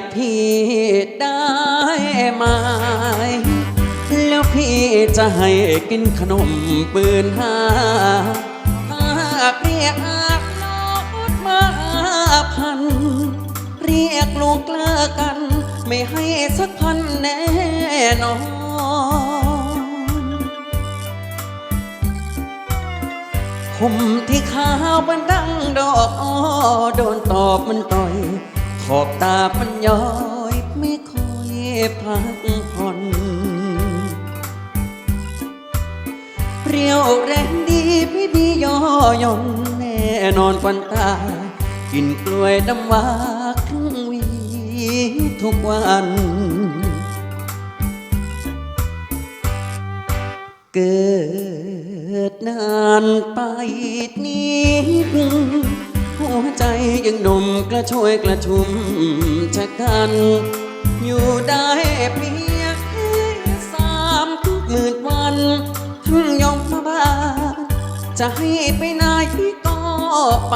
กพี่ได้ไหมแล้วพี่จะให้กินขนมปืนห้าหากเรียกอาบนอดมาพัน เรียกลูกเลิกกัน ไม่ให้สักพันแน่นอนผมที่ขาวมันดังดอกอ้อโดนตอบมันต่อย ขอบตามันย้อยไม่ค่อยพักผ่อนเรียวแรงดีไม่มีย่อยนแน่นอนควันตากินกล้วยน้ำว้าครึ่งวีทุกวันเกิดนานไปนิด หัวใจยังหนุ่มกระช่วยกระชุมชะกัน อยู่ได้เพียงแค่สามหมื่นวันทั้งยอมมาบานจะให้ไปไหนก็ไป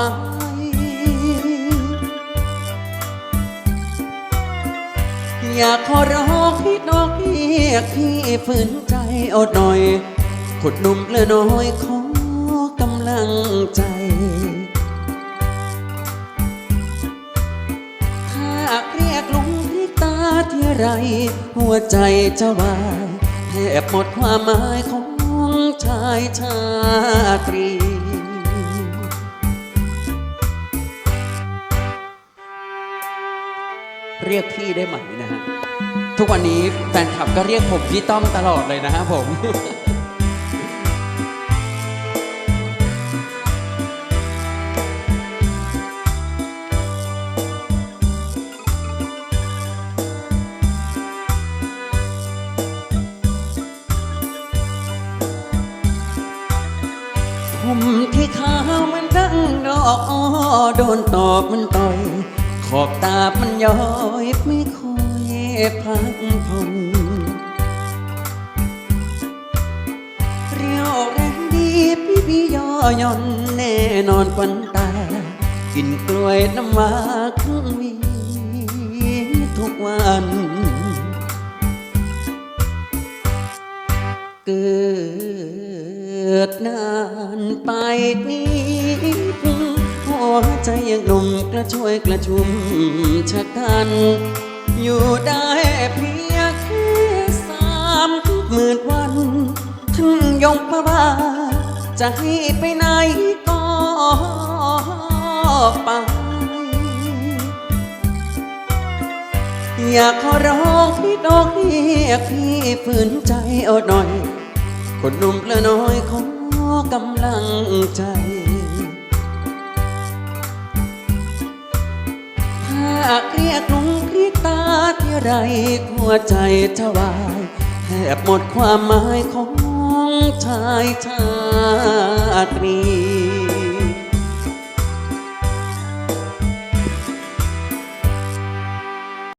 อยากขอร้องให้น้องเรียพี่ฝืนใจเอาหน่อยขุดนุ่มเลือน้อยขอกำลังใจ ไร หัวใจจะวายแทบหมดความหมายของชายชาตรีเรียกพี่ได้ไหมนะฮะ ทุกวันนี้แฟนคลับก็เรียกผมพี่ต้อมตลอดเลยนะฮะผม ผมที่ขาวมันดังดอกอ้อโดนตอบมันต่อย ขอบตามันย้อยไม่ค่อยพักผ่อนเรียวแรงดีพี่พี่ย่อย่อนแน่นอนควันตา กินกล้วยน้ำว้าครึ่งวีทุกวัน เกิดนานไปนิดหัวใจยังหนุ่มกระช่วยกระชุมชะกัน อยู่ได้เพียงแค่สามหมื่นวันท่านยงมาว่าจะให้ไปไหนก็ไป อยากขอร้องพี่น้องเรียกพี่ฝืนใจเอาหน่อย คนหนุ่มลือน้อยขอกำลังใจถ้าเรียกลุงเรียกตาที่ไรหัวใจจะวายแทบหมดความหมายของชายชาตรี